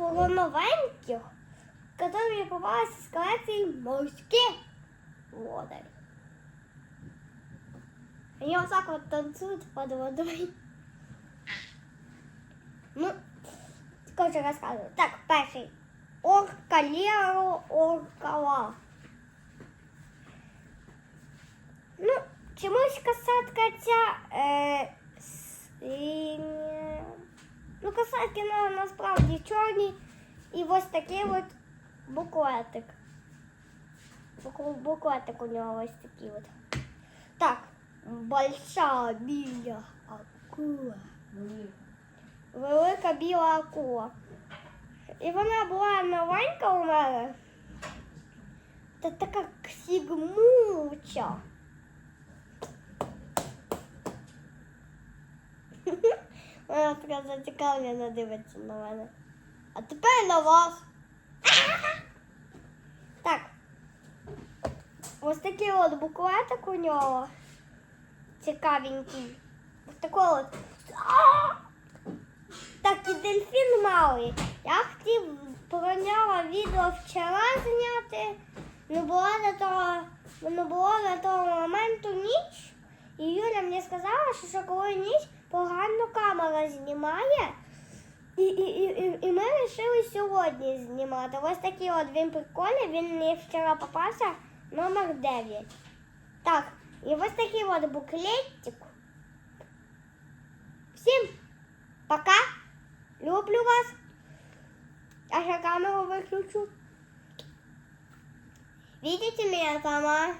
про новеньких, которые попались из коллекции морских лодок. Они вот так вот танцуют под водой. Ну, короче, рассказываю. Так, перший. Орка Леро Оркала. Ну, чомусь касатка ця. Е, касатки на, насправді чорні. І ось такий от буклетик. Букл- Буклетик у нього ось такий от. Так, большая біля акула. Велика біла акула. І вона була новенька у мене. Та така сігмуча. Вона така зацікавлена дивиться на мене. А тепер на вас. Так. Ось такий от буклетик у нього. Цікавенький. Ось такий от. Так, і дельфін малий. Я хотів про нього відео вчора зняти. Не було до того, не було до того моменту ніч. І Юля мені сказала, що, що коли ніч камера знімає. І, і, і, і, і ми вирішили сьогодні знімати. Ось такий от він прикольний, він мені вчора попався номер 9. Так, і ось такий от буклетик. Всім пока! Люблю вас. Я ще камеру виключу. Видите меня там, а?